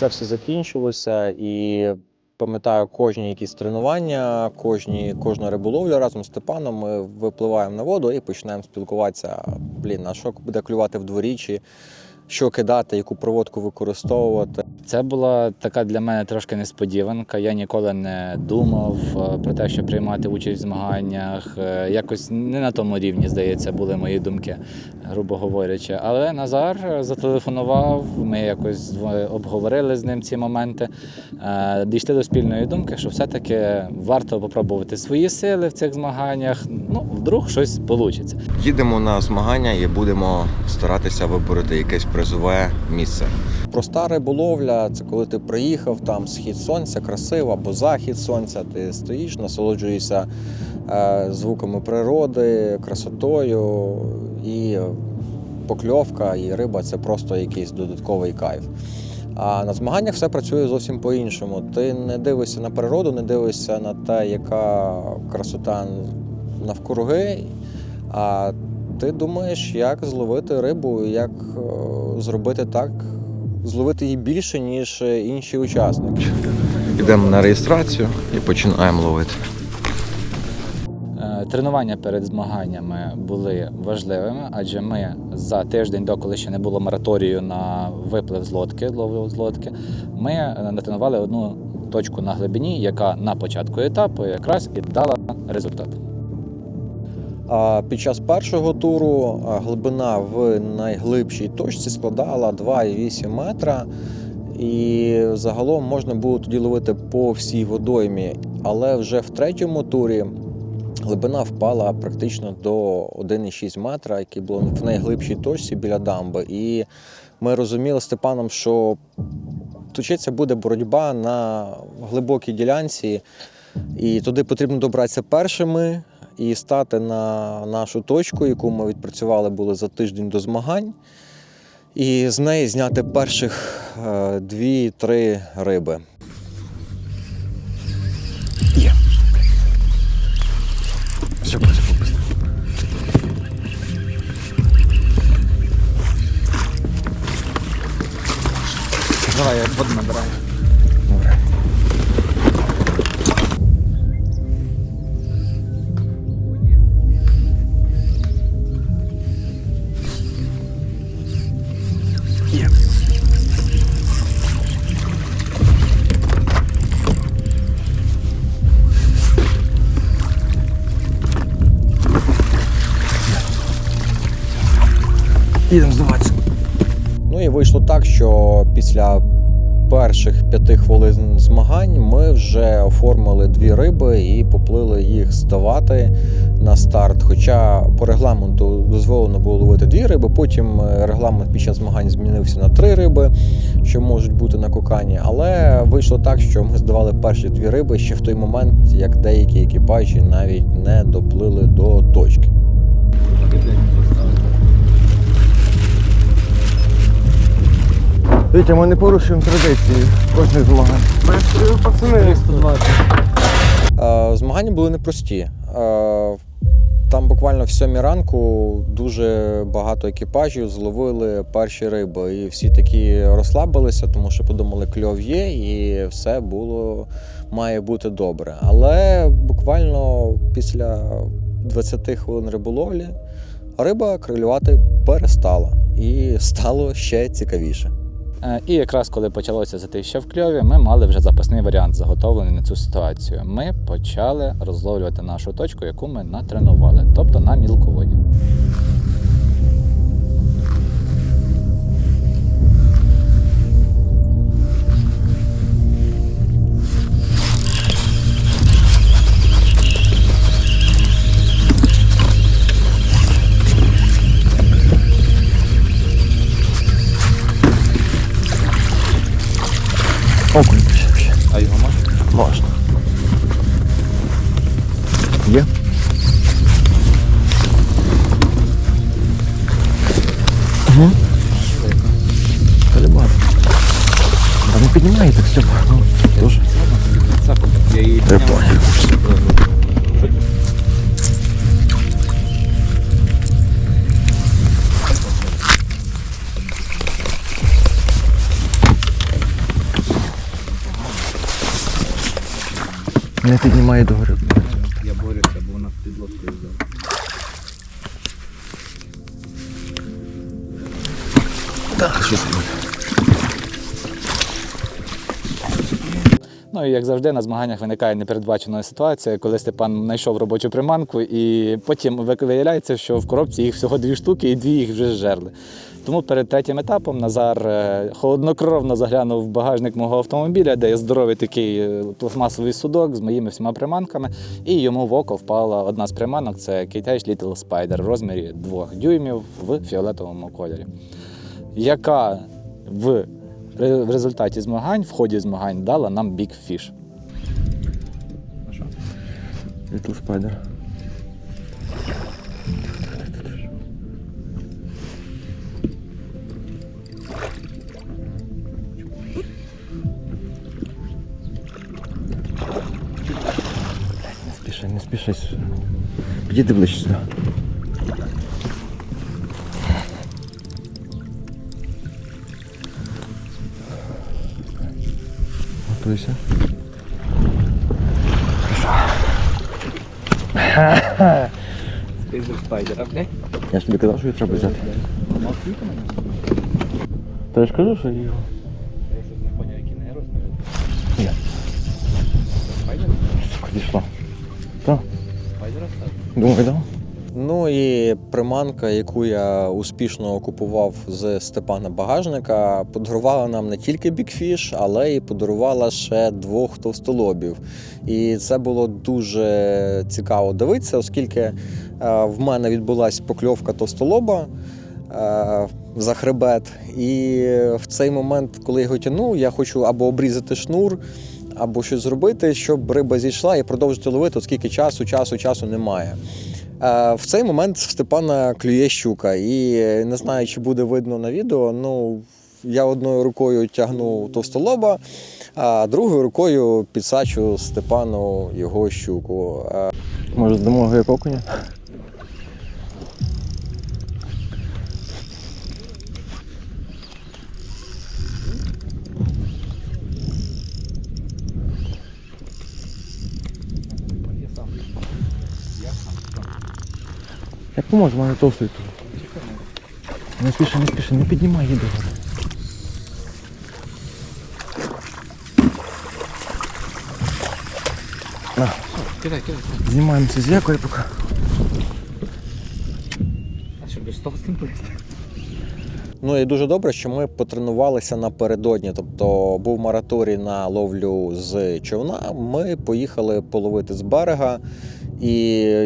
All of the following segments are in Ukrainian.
це все закінчилося і. Пам'ятаю кожні якісь тренування, кожні, кожну риболовлю разом з Степаном. Ми випливаємо на воду і починаємо спілкуватися. Блін, а що буде клювати в дворі, чи що кидати, яку проводку використовувати. Це була така для мене трошки несподіванка. Я ніколи не думав е, про те, щоб приймати участь в змаганнях. Е, Якось не на тому рівні, здається, були мої думки, грубо говорячи. Але Назар зателефонував, ми якось обговорили з ним ці моменти. Е, Дійшли до спільної думки, що все-таки варто попробувати свої сили в цих змаганнях. Ну, вдруг щось вийде. Їдемо на змагання і будемо старатися вибороти якесь призове місце. Проста риболовля це коли ти приїхав, там схід сонця, красиво, або захід сонця. Ти стоїш, насолоджуєшся е, звуками природи, красотою і покльовка, і риба це просто якийсь додатковий кайф. А на змаганнях все працює зовсім по-іншому. Ти не дивишся на природу, не дивишся на те, яка красота навкруги, а ти думаєш, як зловити рибу, як е, зробити так, зловити її більше, ніж е, інші учасники. Йдемо на реєстрацію і починаємо ловити. Е, Тренування перед змаганнями були важливими, адже ми за тиждень, до коли ще не було мораторію на виплив з лодки, ловив з лодки, ми натренували одну точку на глибині, яка на початку етапу якраз і дала результат. А під час першого туру глибина в найглибшій точці складала 2,8 метра. І загалом можна було тоді ловити по всій водоймі. Але вже в третьому турі глибина впала практично до 1,6 метра, який було в найглибшій точці біля дамби. І ми розуміли з Степаном, що точиться буде боротьба на глибокій ділянці, і туди потрібно добратися першими і стати на нашу точку, яку ми відпрацювали були за тиждень до змагань, і з неї зняти перших е, дві-три риби. Все, все. Давай, я воду набираю. Їдемо здаватися. Ну і вийшло так, що після перших п'яти хвилин змагань ми вже оформили дві риби і поплили їх здавати на старт. Хоча по регламенту дозволено було ловити дві риби, потім е, регламент під час змагань змінився на три риби, що можуть бути на кокані. Але вийшло так, що ми здавали перші дві риби ще в той момент, як деякі екіпажі навіть не доплили до точки. Вітя, ми не порушуємо традиції кожних змагань. Ми пацани. 320. Е, Змагання були непрості. Там буквально в сьомій ранку дуже багато екіпажів зловили перші риби. І всі такі розслабилися, тому що подумали, кльов є, і все було має бути добре. Але буквально після 20 хвилин риболовлі риба крилювати перестала і стало ще цікавіше. Е, І якраз коли почалося затища в кльові, ми мали вже запасний варіант заготовлений на цю ситуацію. Ми почали розловлювати нашу точку, яку ми натренували, тобто на мілководі. Окунь ще. А його можна? Можна. Не піднімай догори. Я борюся, бо вона під лодкою взяла. Так, що це? Ну і як завжди на змаганнях виникає непередбачена ситуація, коли Степан знайшов робочу приманку, і потім виявляється, що в коробці їх всього дві штуки, і дві їх вже зжерли. Тому перед третім етапом Назар е, холоднокровно заглянув в багажник мого автомобіля, де є здоровий такий е, пластмасовий судок з моїми всіма приманками. І йому в око впала одна з приманок це Кейтеж Little Spider в розмірі 2 дюймів в фіолетовому кольорі, яка в в результаті змагань, в ході змагань дала нам Big Fish. Little Spider. Не спіши, не спіши. Підійди ближче сюди. Готуйся. спайдера, блядь. Я ж тобі казав, що її треба взяти. Та я ж кажу, що його. Я щось не поняв, які не розміри. Ні. Спайдер? Сука, дійшло. Так, Спайдера став? думаю, так. І приманка, яку я успішно купував з Степана Багажника, подарувала нам не тільки бікфіш, але й подарувала ще двох товстолобів. І це було дуже цікаво дивитися, оскільки е, в мене відбулася покльовка товстолоба. е, За хребет, і в цей момент, коли я його тягнув, я хочу або обрізати шнур, або щось зробити, щоб риба зійшла і продовжити ловити, оскільки часу, часу, часу немає. Е, В цей момент Степана клює щука, і не знаю, чи буде видно на відео. Ну я одною рукою тягну товстолоба, а другою рукою підсачу Степану його щуку. Е, Може, здамо його окуня? Поможе, мене товстий тут. Не спіши, не спіши, не піднімай її догори. На, Кидай, кидай. знімаємося з якою поки. А що, без з плисти? Ну і дуже добре, що ми потренувалися напередодні. Тобто був мораторій на ловлю з човна. Ми поїхали половити з берега. І,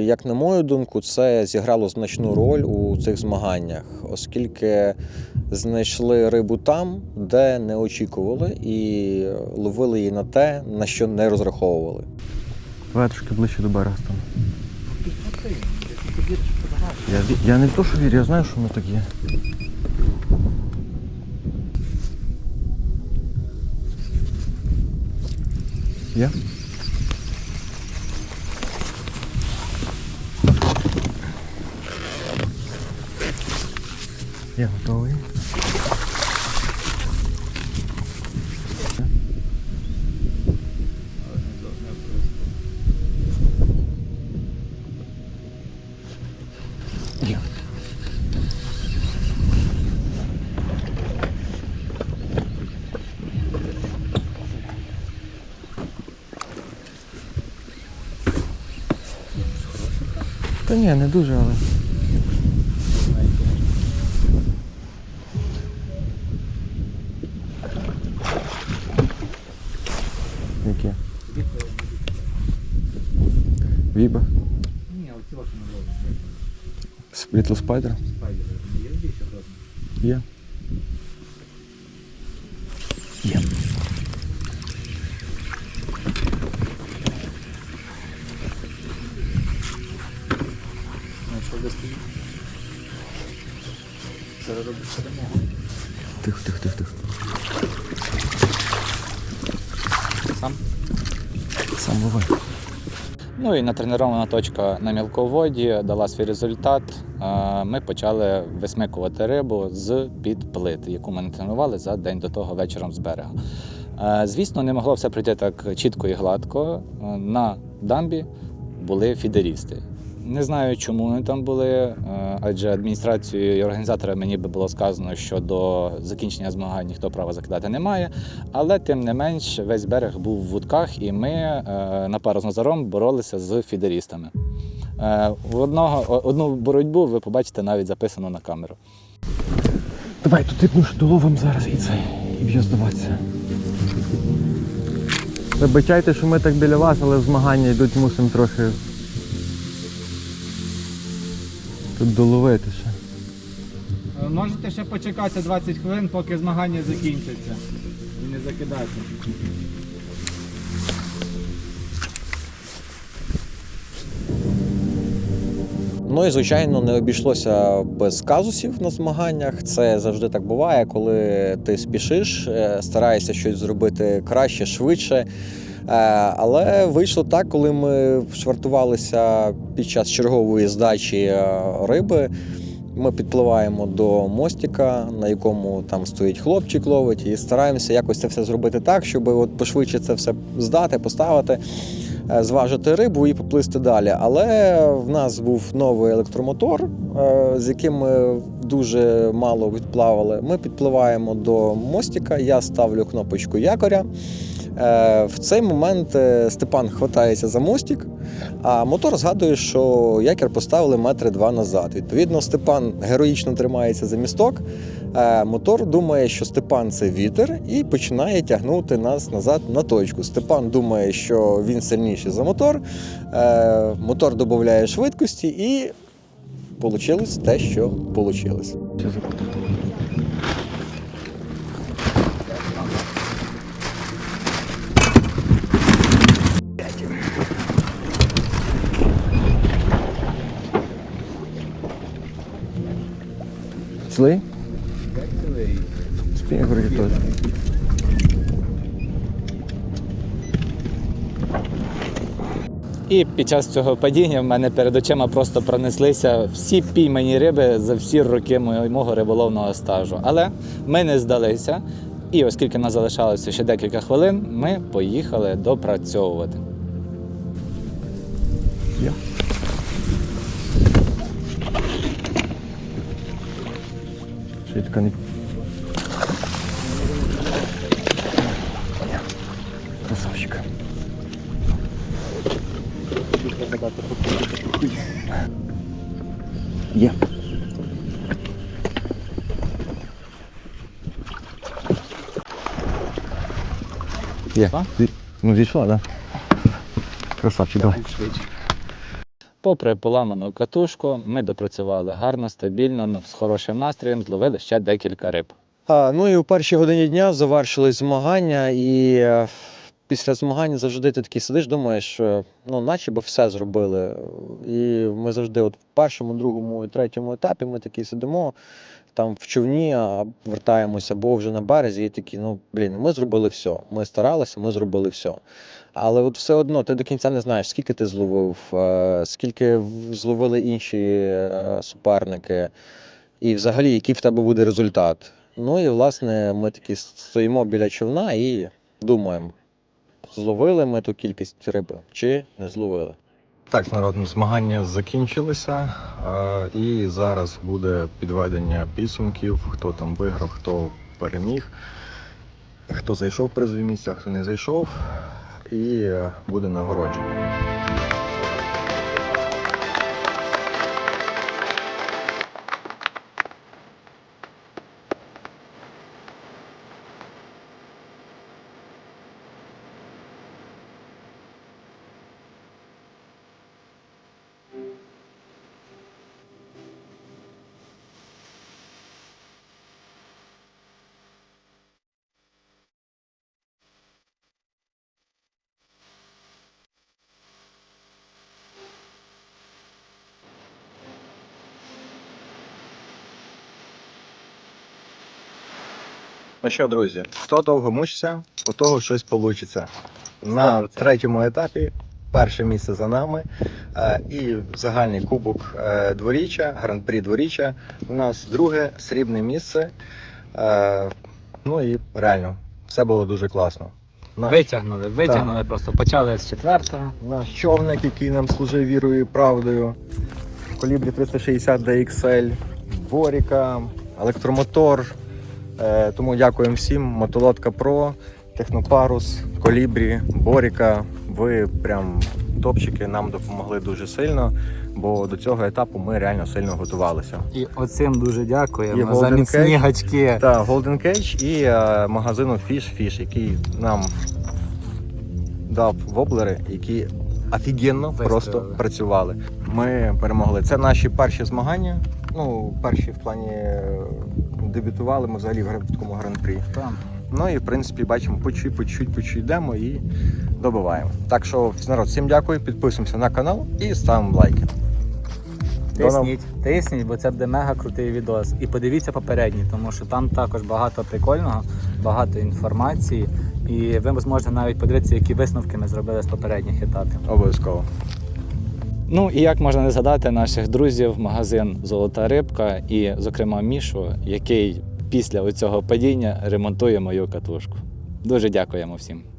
як на мою думку, це зіграло значну роль у цих змаганнях, оскільки знайшли рибу там, де не очікували, і ловили її на те, на що не розраховували. Давай трошки ближче до берега стану. Я, я не в то, що вірю, я знаю, що воно так є. Є? Я готовий. Та ні, не дуже, але. Віба? Ні, оці ваші не ловлять. Little Spider? Спайдери. Є здесь обратно? Є. Ну і натренована точка на мілководі дала свій результат. Ми почали висмикувати рибу з під плит, яку ми натренували за день до того вечором з берега. Звісно, не могло все пройти так чітко і гладко. На дамбі були фідерісти. Не знаю, чому вони там були, е, адже адміністрацією і організаторами мені би було сказано, що до закінчення змагань ніхто права закидати не має. Але тим не менш, весь берег був в вудках, і ми е, на пару з Назаром боролися з фідерістами. Е, Одного, одну боротьбу ви побачите навіть записано на камеру. Давай, тут типну ж доловим зараз і це. І б'є здаватися. Вибачайте, що ми так біля вас, але змагання йдуть, мусимо трохи. Тут доловити ще. Можете ще почекати 20 хвилин, поки змагання закінчаться. І не закидати. Ну і звичайно не обійшлося без казусів на змаганнях. Це завжди так буває, коли ти спішиш, е, стараєшся щось зробити краще, швидше. Е, Але вийшло так, коли ми швартувалися під час чергової здачі е, риби. Ми підпливаємо до мостика, на якому там стоїть хлопчик ловить, і стараємося якось це все зробити так, щоб от пошвидше це все здати, поставити, е, зважити рибу і поплисти далі. Але в нас був новий електромотор, з яким ми дуже мало відплавали. Ми підпливаємо до мостика, я ставлю кнопочку якоря. Е, В цей момент е, Степан хватається за мостик, а мотор згадує, що якір поставили метри два назад. Відповідно, Степан героїчно тримається за місток. Е, Мотор думає, що Степан це вітер, і починає тягнути нас назад на точку. Степан думає, що він сильніший за мотор. Мотор додає швидкості, і вийшло те, що вийшло. Цілий? Спінг вроді І під час цього падіння в мене перед очима просто пронеслися всі піймані риби за всі роки мого риболовного стажу. Але ми не здалися. І оскільки нас залишалося ще декілька хвилин, ми поїхали допрацьовувати. Є. Ще й не. Красавчик. Є. Є. Ну, зійшла, так? Да? Красавчик, давай. Попри поламану катушку, ми допрацювали гарно, стабільно, ну, з хорошим настроєм, зловили ще декілька риб. А, ну і у першій годині дня завершились змагання, і е, після змагань завжди ти такий сидиш, думаєш, що, ну, наче би все зробили. І ми завжди, от в першому, другому і третьому етапі, ми такі сидимо там в човні, а вертаємося або вже на березі, і такі, ну блін, ми зробили все. Ми старалися, ми зробили все. Але от все одно ти до кінця не знаєш, скільки ти зловив, е, скільки зловили інші е, суперники, і взагалі, який в тебе буде результат. Ну і власне ми такі стоїмо біля човна і думаємо, зловили ми ту кількість риби чи не зловили. Так, народ, змагання закінчилися, і зараз буде підведення підсумків, хто там виграв, хто переміг, хто зайшов в призові місця, хто не зайшов, і е, буде нагородження. Ну що, друзі, хто довго мучиться, у того щось вийде. На третьому етапі перше місце за нами. е, І загальний кубок е, дворіччя, гран-прі дворіччя. У нас друге срібне місце. Е, Ну і реально Все було дуже класно. Наш, Витягнули, витягнули просто. Почали з четвертого. наш човник, який нам служив вірою і правдою. Колібрі 360 DXL, Боріка, електромотор. Е, тому дякуємо всім. Мотолодка Pro, Технопарус, Колібрі, Боріка. Ви прям топчики нам допомогли дуже сильно, бо до цього етапу ми реально сильно готувалися. І оцим дуже дякуємо за міцні гачки. Та Golden Cage і е, магазину Fish Fish, який нам дав воблери, які офігенно просто працювали. Ми перемогли. Це наші перші змагання. Ну, перші в плані е, дебютували ми взагалі в такому гран-прі. Там. Ну і в принципі бачимо по чуть, по чуть, по чуть йдемо і добиваємо. Так що, народ, всім дякую, підписуємося на канал і ставимо лайки. Тисніть, тисніть, бо це буде мега крутий відос. І подивіться попередній, тому що там також багато прикольного, багато інформації. І ви зможете навіть подивитися, які висновки ми зробили з попередніх етапів. Обов'язково. Ну і як можна не згадати наших друзів, магазин Золота рибка і, зокрема, Мішу, який після цього падіння ремонтує мою катушку. Дуже дякуємо всім.